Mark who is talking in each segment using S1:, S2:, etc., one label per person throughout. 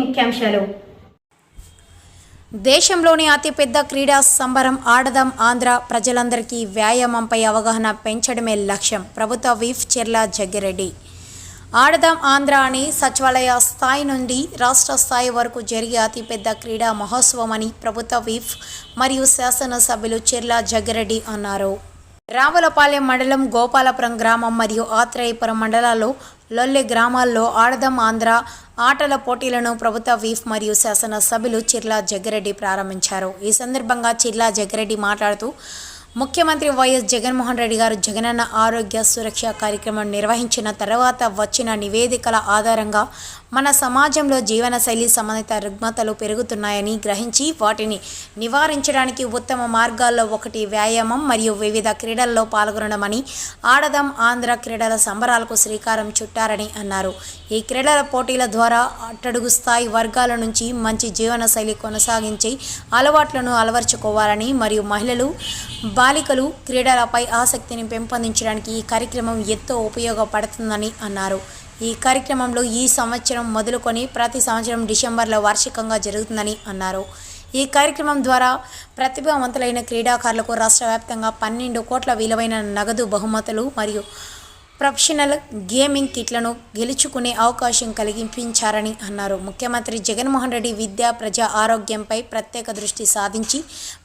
S1: ముఖ్యాంశాలు.
S2: దేశంలోని అతిపెద్ద క్రీడా సంబరం ఆడదాం ఆంధ్ర ప్రజలందరికీ వ్యాయామంపై అవగాహన పెంచడమే లక్ష్యం ప్రభుత్వ వీఫ్ చెర్ల జగ్గిరెడ్డి. ఆడదాం ఆంధ్ర అని సచివాలయ స్థాయి నుండి రాష్ట్ర స్థాయి వరకు జరిగే అతిపెద్ద క్రీడా మహోత్సవం అని ప్రభుత్వ వీఫ్ మరియు శాసనసభ్యులు చెర్ల జగ్గిరెడ్డి అన్నారు. రావులపాలెం మండలం గోపాలపురం గ్రామం మరియు ఆత్రేయపురం మండలాల్లో లొల్లె గ్రామాల్లో ఆడదం ఆంధ్ర ఆటల పోటీలను ప్రభుత్వ వీఫ్ మరియు శాసన సభ్యులు చిర్లా జగ్గిరెడ్డి ప్రారంభించారు. ఈ సందర్భంగా చిర్లా జగ్గిరెడ్డి మాట్లాడుతూ ముఖ్యమంత్రి వైఎస్ జగన్మోహన్ రెడ్డి గారు జగనన్న ఆరోగ్య సురక్ష కార్యక్రమం నిర్వహించిన తర్వాత వచ్చిన నివేదికల ఆధారంగా మన సమాజంలో జీవనశైలి సంబంధిత రుగ్మతలు పెరుగుతున్నాయని గ్రహించి వాటిని నివారించడానికి ఉత్తమ మార్గాల్లో ఒకటి వ్యాయామం మరియు వివిధ క్రీడల్లో పాల్గొనడమని ఆడదాం ఆంధ్ర క్రీడల సంబరాలకు శ్రీకారం చుట్టారని అన్నారు. ఈ క్రీడల పోటీల ద్వారా అట్టడుగు స్థాయి వర్గాల నుంచి మంచి జీవనశైలి కొనసాగించి అలవాట్లను అలవర్చుకోవాలని మరియు మహిళలు బాలికలు క్రీడలపై ఆసక్తిని పెంపొందించడానికి ఈ కార్యక్రమం ఎంతో ఉపయోగపడుతుందని అన్నారు. ఈ కార్యక్రమంలో ఈ సంవత్సరం మొదలుకొని ప్రతి సంవత్సరం డిసెంబర్లో వార్షికంగా జరుగుతుందని అన్నారు. ఈ కార్యక్రమం ద్వారా ప్రతిభావంతులైన క్రీడాకారులకు రాష్ట్ర వ్యాప్తంగా పన్నెండు కోట్ల విలువైన నగదు బహుమతులు మరియు ప్రొఫెషనల్ గేమింగ్ కిట్లను గెలుచుకునే అవకాశం కలిగించారని అన్నారు. ముఖ్యమంత్రి జగన్మోహన్ రెడ్డి విద్య ప్రజా ఆరోగ్యంపై ప్రత్యేక దృష్టి సాధించి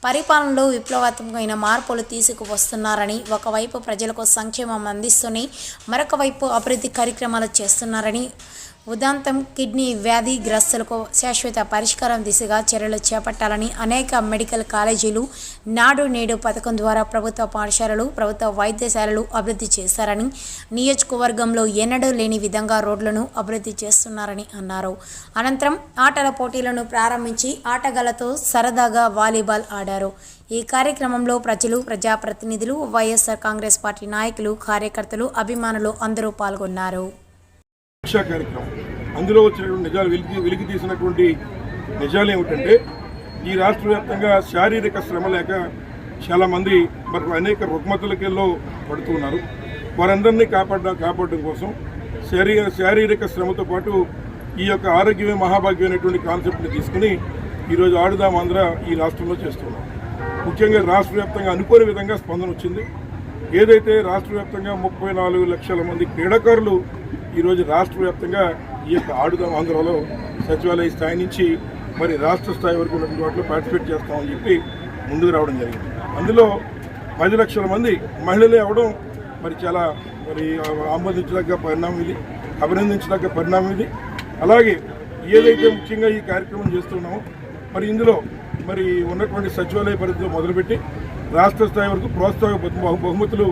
S2: పరిపాలనలో విప్లవాత్మకమైన మార్పులు తీసుకువస్తున్నారని ఒకవైపు ప్రజలకు సంక్షేమం అందిస్తూనే మరొక వైపు అభివృద్ధి కార్యక్రమాలు చేస్తున్నారని ఉదాంతం కిడ్నీ వ్యాధి గ్రస్తులకు శాశ్వత పరిష్కారం దిశగా చర్యలు చేపట్టాలని అనేక మెడికల్ కాలేజీలు నాడు నేడు పథకం ద్వారా ప్రభుత్వ పాఠశాలలు ప్రభుత్వ వైద్యశాలలు అభివృద్ధి చేశారని నియోజకవర్గంలో ఎన్నడూ లేని విధంగా రోడ్లను అభివృద్ధి చేస్తున్నారని అన్నారు. అనంతరం ఆటల పోటీలను ప్రారంభించి ఆటగాళ్ళతో సరదాగా వాలీబాల్ ఆడారు. ఈ కార్యక్రమంలో ప్రజలు ప్రజాప్రతినిధులు వైఎస్ఆర్ కాంగ్రెస్ పార్టీ నాయకులు కార్యకర్తలు అభిమానులు అందరూ పాల్గొన్నారు.
S3: కార్యక్రమం. అందులో వచ్చినటువంటి నిజాలు వెలికి వెలికి తీసినటువంటి నిజాలు ఏమిటంటే ఈ రాష్ట్ర వ్యాప్తంగా శారీరక శ్రమ లేక చాలామంది మరి అనేక రుగ్మతులకెల్లో పడుతున్నారు. వారందరినీ కాపాడ కాపాడడం కోసం శరీర శారీరక శ్రమతో పాటు ఈ యొక్క ఆరోగ్యమే మహాభాగ్యం అనేటువంటి కాన్సెప్ట్ని తీసుకుని ఈరోజు ఆడుదాం ఆంధ్ర ఈ రాష్ట్రంలో చేస్తున్నాం. ముఖ్యంగా రాష్ట్ర వ్యాప్తంగా అనుకోని విధంగా స్పందన వచ్చింది. ఏదైతే రాష్ట్ర వ్యాప్తంగా ముప్పై నాలుగు లక్షల మంది క్రీడాకారులు ఈరోజు రాష్ట్ర వ్యాప్తంగా ఈ యొక్క ఆడుదాం ఆంధ్రలో సచివాలయ స్థాయి నుంచి మరి రాష్ట్ర స్థాయి వరకు ఉన్నటువంటి వాటిలో పార్టిసిపేట్ చేస్తామని చెప్పి ముందుకు రావడం జరిగింది. అందులో పది లక్షల మంది మహిళలే అవడం మరి చాలా మరి ఆమోదించదగ్గ పరిణామం ఇది అభినందించదగ్గ పరిణామం ఇది. అలాగే ఏదైతే ముఖ్యంగా ఈ కార్యక్రమం చేస్తున్నామో మరి ఇందులో మరి ఉన్నటువంటి సచివాలయ పరిధిలో మొదలుపెట్టి రాష్ట్ర స్థాయి వరకు ప్రోత్సాహ బహుమతులు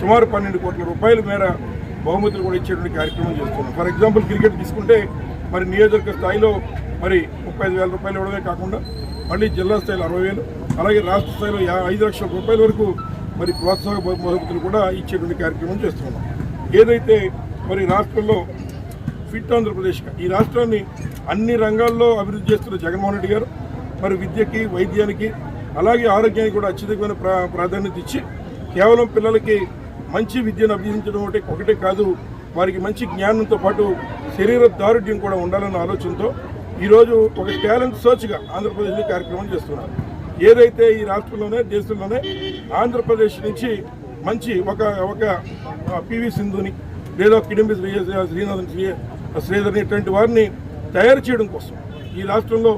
S3: సుమారు పన్నెండు కోట్ల రూపాయల మేర బహుమతులు కూడా ఇచ్చేటువంటి కార్యక్రమం చేస్తున్నాం. ఫర్ ఎగ్జాంపుల్ క్రికెట్ తీసుకుంటే మరి నియోజకవర్గ స్థాయిలో మరి ముప్పై ఐదు వేల రూపాయలు ఇవ్వడమే కాకుండా మళ్ళీ జిల్లా స్థాయిలో అరవై వేలు అలాగే రాష్ట్ర స్థాయిలో యా- ఐదు లక్షల రూపాయల వరకు మరి ప్రోత్సాహక బహుమతులు కూడా ఇచ్చేటువంటి కార్యక్రమం చేస్తున్నాం. ఏదైతే మరి రాష్ట్రంలో ఫిట్ ఆంధ్రప్రదేశ్గా ఈ రాష్ట్రాన్ని అన్ని రంగాల్లో అభివృద్ధి చేస్తున్న జగన్మోహన్ రెడ్డి గారు మరి విద్యకి వైద్యానికి అలాగే ఆరోగ్యానికి కూడా అత్యధికమైన ప్రా ప్రాధాన్యత ఇచ్చి కేవలం పిల్లలకి మంచి విద్యను అభ్యసించడం ఒకటి ఒకటే కాదు వారికి మంచి జ్ఞానంతో పాటు శరీర దారుఢ్యం కూడా ఉండాలన్న ఆలోచనతో ఈరోజు ఒక టాలెంట్ సర్చ్గా ఆంధ్రప్రదేశ్లో కార్యక్రమం చేస్తున్నారు. ఏదైతే ఈ రాష్ట్రంలోనే దేశంలోనే ఆంధ్రప్రదేశ్ నుంచి మంచి ఒక ఒక పివి సింధుని లేదా కిడంబి శ్రీ శ్రీనాథన్ శ్రీ శ్రీధర్ని ఇటువంటి వారిని తయారు చేయడం కోసం ఈ రాష్ట్రంలో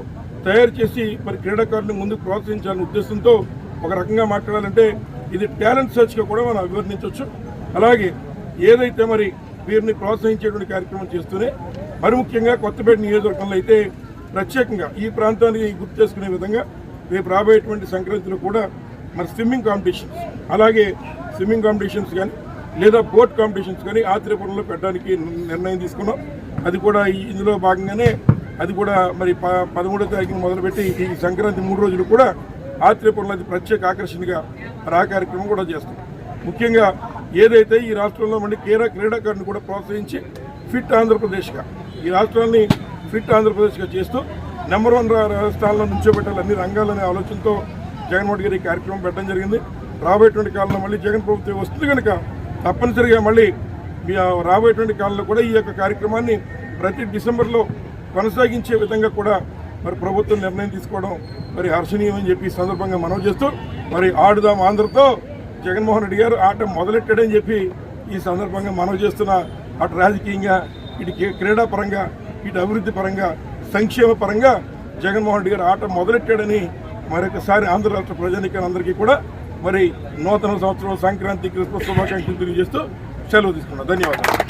S3: తయారు చేసి మరి క్రీడాకారులను ముందుకు ప్రోత్సహించాలనే ఉద్దేశంతో ఒక రకంగా మాట్లాడాలంటే ఇది టాలెంట్ సర్చ్గా కూడా మనం అభివర్ణించవచ్చు. అలాగే ఏదైతే మరి వీరిని ప్రోత్సహించేటువంటి కార్యక్రమం చేస్తూనే మరి ముఖ్యంగా కొత్తపేట నియోజకవర్గంలో అయితే ప్రత్యేకంగా ఈ ప్రాంతానికి గుర్తు చేసుకునే విధంగా రేపు రాబోయేటువంటి సంక్రాంతిలో కూడా మరి స్విమ్మింగ్ కాంపిటీషన్స్ అలాగే స్విమ్మింగ్ కాంపిటీషన్స్ కానీ లేదా బోట్ కాంపిటీషన్స్ కానీ ఆత్రేయపురంలో పెట్టడానికి నిర్ణయం తీసుకున్నాం. అది కూడా ఈ- ఇందులో భాగంగానే అది కూడా మరి ప పదమూడో తారీఖున మొదలుపెట్టి ఈ సంక్రాంతి మూడు రోజులు కూడా ఆత్రేయపురంలో అది ప్రత్యేక ఆకర్షణగా రా ఆ కార్యక్రమం కూడా చేస్తాం. ముఖ్యంగా ఏదైతే ఈ రాష్ట్రంలో మళ్ళీ క్రీడా క్రీడాకారుని కూడా ప్రోత్సహించి ఫిట్ ఆంధ్రప్రదేశ్గా ఈ రాష్ట్రాన్ని ఫిట్ ఆంధ్రప్రదేశ్గా చేస్తూ నెంబర్ వన్ రాష్ట్రాల్లో స్థానంలో నుంచోబెట్టాలి అన్ని రంగాలనే ఆలోచనతో జగన్మోహన్ గారి కార్యక్రమం పెట్టడం జరిగింది. రాబోయేటువంటి కాలంలో మళ్ళీ జగన్ ప్రభుత్వం వస్తుంది కనుక తప్పనిసరిగా మళ్ళీ మీ రాబోయేటువంటి కాలంలో కూడా ఈ యొక్క కార్యక్రమాన్ని ప్రతి డిసెంబర్లో కొనసాగించే విధంగా కూడా మరి ప్రభుత్వం నిర్ణయం తీసుకోవడం మరి హర్షణీయం అని చెప్పి సందర్భంగా మనవి చేస్తూ మరి ఆడుదాం ఆంధ్రతో జగన్మోహన్ రెడ్డి గారు ఆట మొదలెట్టాడని చెప్పి ఈ సందర్భంగా మనవి చేస్తున్న అటు రాజకీయంగా ఇటు క్రీడాపరంగా ఇటు అభివృద్ధి పరంగా సంక్షేమ పరంగా జగన్మోహన్ రెడ్డి గారు ఆట మొదలెట్టాడని మరొకసారి ఆంధ్ర రాష్ట్ర ప్రజానికాలందరికీ కూడా మరి నూతన సంవత్సరం సంక్రాంతి క్రిస్మస్ శుభాకాంక్షలు తెలియజేస్తూ సెలవు తీసుకున్నాను ధన్యవాదాలు.